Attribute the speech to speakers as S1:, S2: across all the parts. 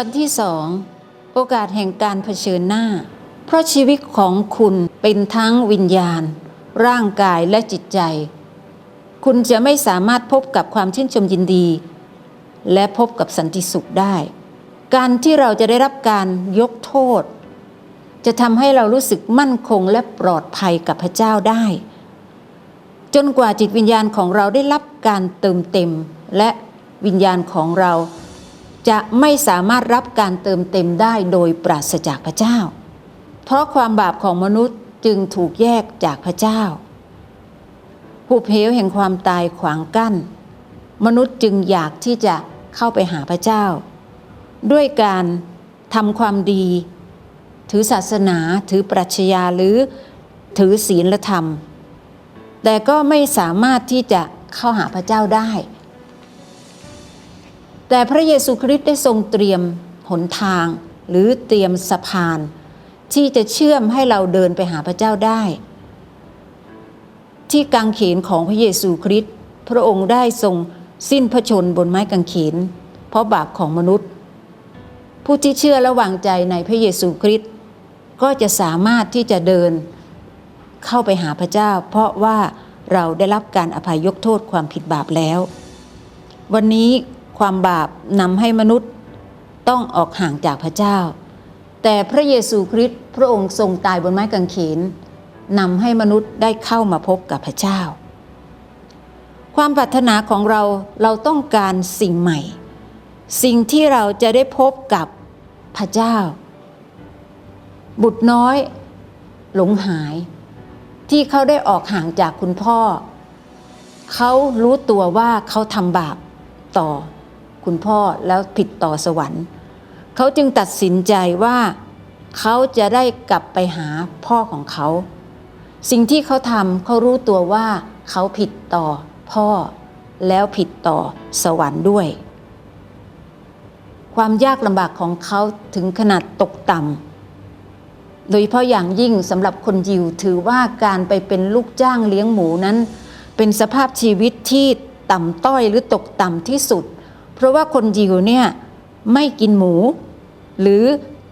S1: วันที่สองโอกาสแห่งการเผชิญหน้า เพราะชีวิตของคุณเป็นทั้งวิญญาณ ร่างกายและจิตใจ คุณจะไม่สามารถพบกับความชื่นชมยินดี และพบกับสันติสุขได้ การที่เราจะได้รับการยกโทษ จะทำให้เรารู้สึกมั่นคงและปลอดภัยกับพระเจ้าได้ จนกว่าจิตวิญญาณของเราได้รับการเติมเต็มและวิญญาณของเรา จะไม่สามารถรับการเติมเต็มได้โดยปราศจากพระเจ้า เพราะความบาปของมนุษย์จึงถูกแยกจากพระเจ้าหุบเหวแห่งความตายขวางกั้น มนุษย์จึงอยากที่จะเข้าไปหาพระเจ้า ด้วยการทำความดี ถือศาสนาถือปรัชญาหรือถือศีลธรรม แต่ก็ไม่สามารถที่จะเข้าหาพระเจ้าได้ แต่พระเยซูคริสต์ได้ทรงเตรียมหนทาง หรือเตรียมสะพาน ที่จะเชื่อมให้เราเดินไปหาพระเจ้าได้ ที่กางเขนของพระเยซูคริสต์พระองค์ได้ทรงสิ้นพระชนบนไม้กางเขน เพราะบาปของมนุษย์ ผู้ที่เชื่อและวางใจในพระเยซูคริสต์ก็จะสามารถที่จะเดินเข้าไปหาพระเจ้า เพราะว่าเราได้รับการอภัยยกโทษความผิดบาปแล้ว วันนี้ ความบาปนำให้มนุษย์ต้องออกห่างจากพระเจ้า แต่พระเยซูคริสต์พระองค์ทรงตายบนไม้กางเขนนำให้มนุษย์ได้เข้ามาพบกับพระเจ้า ความปรารถนาของเราเราต้องการสิ่งใหม่ สิ่งที่เราจะได้พบกับพระเจ้า บุตรน้อยหลงหาย ที่เขาได้ออกห่างจากคุณพ่อ เขารู้ตัวว่าเขาทำบาปต่อ คุณพ่อแล้วผิดต่อสวรรค์ เขาจึงตัดสินใจว่าเขาจะได้กลับไปหาพ่อของเขา สิ่งที่เขาทำเขารู้ตัวว่าเขาผิดต่อพ่อ แล้วผิดต่อสวรรค์ด้วย ความยากลำบากของเขาถึงขนาดตกต่ำโดยเฉพาะอย่างยิ่งสำหรับคนยิวถือว่าการไปเป็นลูกจ้างเลี้ยงหมูนั้น เป็นสภาพชีวิตที่ต่ำต้อยหรือตกต่ำที่สุด เพราะว่าคนยิวเนี่ยไม่กินหมู หรือ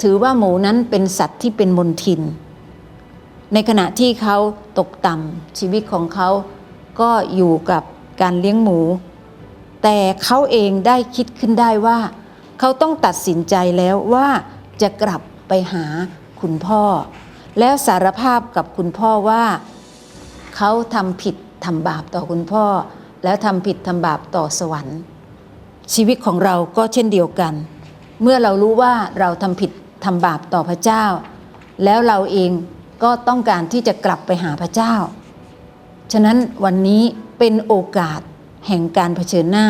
S1: ถือว่าหมูนั้นเป็นสัตว์ที่เป็นมลทิน ในขณะที่เขาตกต่ำชีวิตของเขาก็อยู่กับการเลี้ยงหมู แต่เขาเองได้คิดขึ้นได้ว่า เขาต้องตัดสินใจแล้วว่าจะกลับไปหาคุณพ่อ แล้วสารภาพกับคุณพ่อว่าเขาทำผิดทำบาปต่อคุณพ่อ แล้วทำผิดทำบาปต่อสวรรค์ ชีวิตของเราก็เช่นเดียวกัน เมื่อเรารู้ว่าเราทำผิดทำบาปต่อพระเจ้า แล้วเราเองก็ต้องการที่จะกลับไปหาพระเจ้า ฉะนั้นวันนี้เป็นโอกาสแห่งการเผชิญหน้า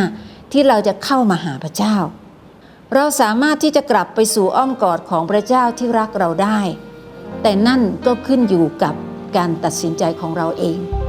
S1: ที่เราจะเข้ามาหาพระเจ้า เราสามารถที่จะกลับไปสู่อ้อมกอดของพระเจ้าที่รักเราได้ แต่นั่นก็ขึ้นอยู่กับการตัดสินใจของเราเอง